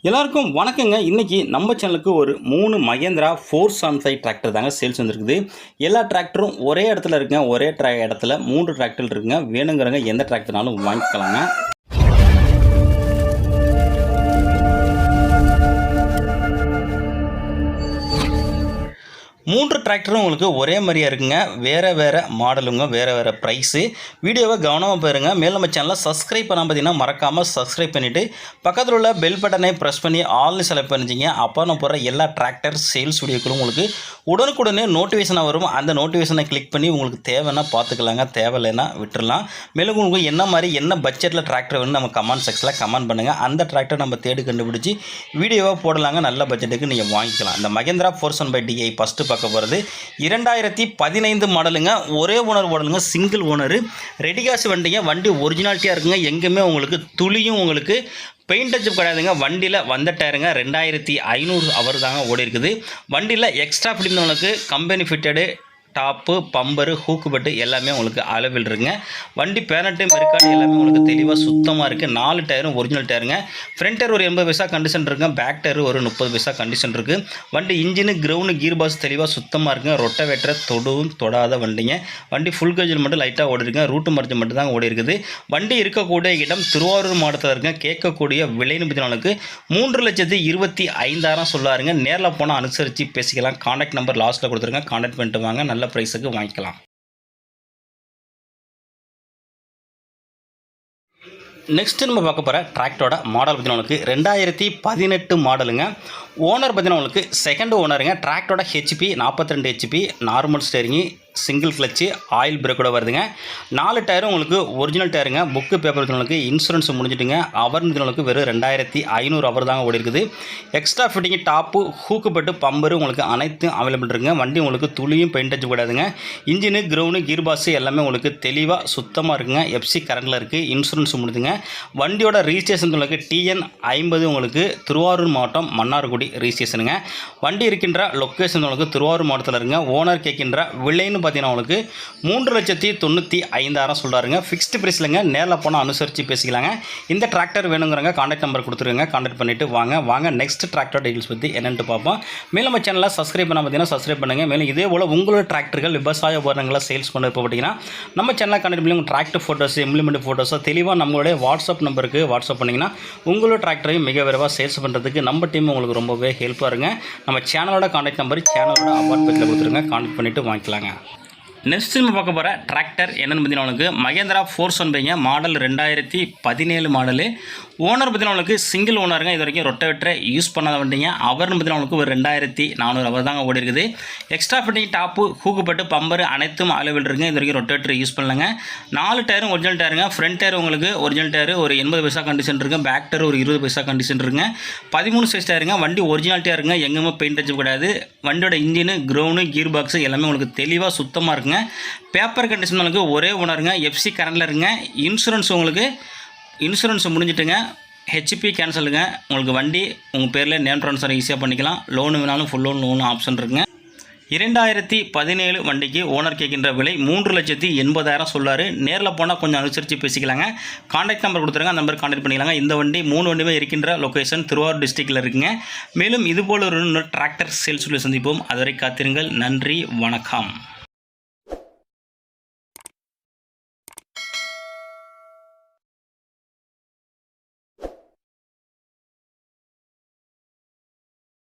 எல்லாருக்கும் வணக்கங்க. இன்றைக்கி நம்ம சேனலுக்கு ஒரு மூணு Mahindra four seven five tractor தாங்க சேல்ஸ் வந்துருக்குது. எல்லா டிராக்டரும் ஒரே இடத்துல இருக்குங்க. ஒரே ட்ரா இடத்துல மூன்று டிராக்டர் இருக்குங்க. வேணுங்கிறவங்க எந்த டிராக்டர்னாலும் வாங்கிக்கலாங்க. மூணு மூன்று டிராக்டரும் உங்களுக்கு ஒரே மாதிரியாக இருக்குங்க. வேறு வேறு மாடலுங்க வேறு வேறு ப்ரைஸு வீடியோவை கவனமாக பாருங்க. மேலும் நம்ம சேனலை சப்ஸ்கிரைப் பண்ணால் பார்த்தீங்கன்னா மறக்காமல் சப்ஸ்கிரைப் பண்ணிவிட்டு பக்கத்தில் உள்ள பெல் பட்டனை ப்ரெஸ் பண்ணி ஆல்னு செலக்ட் பண்ணிச்சிங்க அப்போ நான் போகிற எல்லா டிராக்டர் சேல்ஸ் வீடியோக்களும் உங்களுக்கு உடனுக்குடனே நோட்டிஃபிகேஷனாக வரும். அந்த நோட்டிஃபிகேஷனை கிளிக் பண்ணி உங்களுக்கு தேவைன்னா பார்த்துக்கலாங்க தேவையில்லைன்னா விட்டுடலாம் மேலும் உங்களுக்கு என்ன மாதிரி என்ன பட்ஜெட்டில் டிராக்டர் வேணும் நம்ம கமெண்ட் செக்ஷனில் கமெண்ட் பண்ணுங்கள் அந்த டிராக்டர் நம்ம தேடி கண்டுபிடிச்சி வீடியோவாக போடலாங்க. நல்ல பட்ஜெட்டுக்கு நீங்கள் வாங்கிக்கலாம். இந்த மகேந்திரா ஃபோர்சன் பை டிஐ ஃபஸ்ட்டு பார்க்க வருது. இரண்டாயிரத்தி பதினைந்து மாடலுங்க ஒரே ஓனர் ஓடலுங்க சிங்கிள் ஓனரு ரெடி காசு வண்டிங்க வண்டி ஒரிஜினாலிட்டியாக இருக்குங்க. எங்கேயுமே உங்களுக்கு துளியும் உங்களுக்கு பெயிண்ட் அச்சப் கிடையாதுங்க. வண்டியில் வந்த டயருங்க ரெண்டாயிரத்தி ஐநூறு அவர் தாங்க ஓடி இருக்குது வண்டியில் எக்ஸ்ட்ரா ஃபிட்டிங் உங்களுக்கு company fitted top bumper hook பட்டு எல்லாமே உங்களுக்கு அளவில் இருக்குங்க. வண்டி பேனட்டு மெருக்காடு எல்லாமே உங்களுக்கு தெளிவாக சுத்தமாக இருக்குது நாலு டயரும் ஒரிஜினல் டயருங்க. ஃப்ரண்ட் டயர் ஒரு எண்பது பைசா கண்டிஷன் இருக்குங்க. பேக் டயர் ஒரு முப்பது பைசா கண்டிஷன் இருக்குது வண்டி இன்ஜினு கிரவுண்டு கீர் பாஸ் தெளிவாக சுத்தமாக இருக்குங்க. ரொட்டை வெட்டுற தொடுவும் தொடாத வண்டிங்க. வண்டி ஃபுல் கேஜில் மட்டும் லைட்டாக ஓடி இருக்குங்க. ரூட்டு மருந்து மட்டும் தான் ஓடி இருக்குது. வண்டி இருக்கக்கூடிய இடம் திருவாரூர் மாவட்டத்தில் இருக்க கேட்கக்கூடிய விலைன்னு பற்றினாலுக்கு மூன்று லட்சத்தி இருபத்தி ஐந்தாயிரம் சொல்லாருங்க. நேரில் போனால் அனுசரித்து பேசிக்கலாம். கான்டாக்ட் நம்பர் லாஸ்ட்டில் கொடுத்துருங்க. கான்டாக்ட் பண்ணிட்டு வாங்க. நல்ல ப்ரைஸுக்கு வாங்கிக்கலாம். நெக்ஸ்ட்டு நம்ம பார்க்க போகிற டிராக்டரோட மாடல் பார்த்தீங்கன்னா உங்களுக்கு ரெண்டாயிரத்தி பதினெட்டு மாடலுங்க ஓனர் பார்த்தீங்கன்னா உங்களுக்கு செகண்ட் ஓனருங்க டிராக்டரோட ஹெச்பி நாற்பத்தி ரெண்டு HP normal steering single clutch oil பிரேக்கோட வருதுங்க. நாலு டயரும் உங்களுக்கு ஒரிஜினல் டயருங்க புக்கு பேப்பர் உங்களுக்கு இன்சூரன்ஸ் முடிஞ்சிட்டுங்க. அவர் உங்களுக்கு வெறும் ரெண்டாயிரத்தி ஐநூறு அவர் தாங்க ஓடி இருக்குது. எக்ஸ்ட்ரா ஃபிட்டிங்கு டாப்பு ஹூக்கு பட்டு பம்பரு உங்களுக்கு அனைத்தும் அவைலபிள் இருக்குங்க. வண்டி உங்களுக்கு துளியும் பெயிண்ட் அடிச்சு கூடாதுங்க இன்ஜினு கிரவுண்டு கீர் பாஸ் எல்லாமே உங்களுக்கு தெளிவாக சுத்தமாக இருக்குங்க. எஃப்சி கரண்டில் இருக்குது இன்சூரன்ஸ் முடிஞ்சுங்க வண்டியோட ரிஜிஸ்ட்ரேஷன் உங்களுக்கு டிஎன் ஐம்பது உங்களுக்கு திருவாரூர் மாவட்டம் மன்னார்குடி ரிஜிஸ்ட்ரேஷனுங்க வண்டி இருக்கின்ற லொக்கேஷன் உங்களுக்கு திருவாரூர் மாவட்டத்தில் இருங்க ஓனர் கேட்கின்ற விலைன்னு பார்த்தீங்கன்னா உங்களுக்கு மூன்று லட்சத்தி தொண்ணூற்றி ஐந்தாயிரம் சொல்கிறாருங்க ஃபிக்ஸ்டு ப்ரைஸ்லங்க நேரில் போனால் அனுசரித்து பேசிக்கலாங்க. இந்த டிராக்டர் வேணுங்கிறங்க காண்டாக்ட் நம்பர் கொடுத்துருங்க காண்டாக்ட் பண்ணிவிட்டு வாங்க. வாங்க நெக்ஸ்ட் டிராக்டர் டீட்டெயில்ஸ் பற்றி என்னென்னு பார்ப்போம். மேலும் நம்ம சேனலில் சப்ஸ்கிரைப் பண்ண பார்த்தீங்கன்னா சப்ஸ்கிரைப் பண்ணுங்கள் மேலும் இதே போல் உங்களோட டிராக்டர்கள் விவசாய உபகரணங்களை சேல்ஸ் பண்ண இப்போ பார்த்தீங்கன்னா நம்ம சேனலில் கண்டக்ட் பண்ணி உங்கள் டிராக்டர் ஃபோட்டோஸ் இம்ப்ளிமெண்ட் ஃபோட்டோஸோ தெளிவாக நம்மளுடைய வாட்ஸ்அப் நம்பருக்கு வாட்ஸ்அப் பண்ணிங்கன்னா உங்களோட டிராக்டரையும் மிக விரைவாக சேல்ஸ் பண்ணுறதுக்கு நம்ம டீம் உங்களுக்கு ரொம்பவே ஹெல்ப்பாக இருங்க நம்ம சேனலோட காண்டாக்ட் நம்பர் சேனலோட அப்பார்ட்மெண்ட்டில் கொடுத்துருங்க. காண்டாக்ட் பண்ணிவிட்டு வாங்கிக்கலாங்க. நெக்ஸ்ட் நம்ம பார்க்க போகிற டிராக்டர் என்னென்னு பார்த்தீங்கன்னா உங்களுக்கு மகேந்திரா ஃபோர் ஒன்பைங்க மாடல் ரெண்டாயிரத்தி பதினேழு மாடலு ஓனர் பார்த்தீங்கன்னா உங்களுக்கு சிங்கிள் ஓனருங்க இது வரைக்கும் ரொட்டவெட்டர் யூஸ் பண்ணாத வண்டிங்க. அவர்னு பார்த்தீங்கன்னா உங்களுக்கு ஒரு ரெண்டாயிரத்தி நானூறு அவர் தாங்க ஓடி இருக்குது. எக்ஸ்ட்ரா ஃபிட்டிங் டாப்பு ஹூக்குப்பட்டு பம்பர் அனைத்தும் அவைலபிள் இருக்குங்க. இது வரைக்கும் ரொட்டை யூஸ் பண்ணலங்க. நாலு டயரும் ஒரிஜினல் டயருங்க ஃப்ரண்ட் டயர் உங்களுக்கு ஒரிஜினல் டயர் ஒரு எண்பது பைசா கண்டிஷன் இருக்குது பேக் டயர் ஒரு இருபது பைசா கண்டிஷன் இருக்குங்க. பதிமூணு சைஸ் டயருங்க வண்டி ஒரிஜினல் டயருங்க எங்கேயுமே பெயிண்ட் அடிச்சு கிடையாது வண்டியோட இன்ஜினு க்ரௌண்டு கீர் பாக்ஸு எல்லாமே உங்களுக்கு தெளிவாக சுத்தமாக இருக்குங்க. பேப்பர் கண்டிஷன் உங்களுக்கு ஒரே ஓனருங்க எஃப்சி கரண்டில் இருங்க. இன்சூரன்ஸ் உங்களுக்கு இன்சூரன்ஸ் முடிஞ்சிட்டுங்க. ஹெச்பி கேன்சலுங்க உங்களுக்கு வண்டி உங்கள் பேரில் நேம் ட்ரான்ஸ்ஃபர் ஈஸியாக பண்ணிக்கலாம். லோனு வேணாலும் ஃபுல் லோன் லோன் ஆப்ஷன் இருக்குங்க. இரண்டாயிரத்தி பதினேழு வண்டிக்கு ஓனர் கேட்கின்ற விலை மூன்று லட்சத்தி எண்பதாயிரம் சொல்லாரு. நேரில் போனால் கொஞ்சம் அனுசரித்து பேசிக்கலாங்க. காண்டாக்ட் நம்பர் கொடுத்துருங்க. அந்த நம்பர் காண்டாக்ட் பண்ணிக்கலாங்க. இந்த வண்டி மூணு வண்டியுமே இருக்கின்ற லொக்கேஷன் திருவாரூர் டிஸ்ட்ரிக்டில் இருக்குங்க. மேலும் இதுபோல் ஒரு டிராக்டர் சேல்ஸ் சந்திப்போம். அதுவரை காத்திருங்கள். நன்றி. வணக்கம்.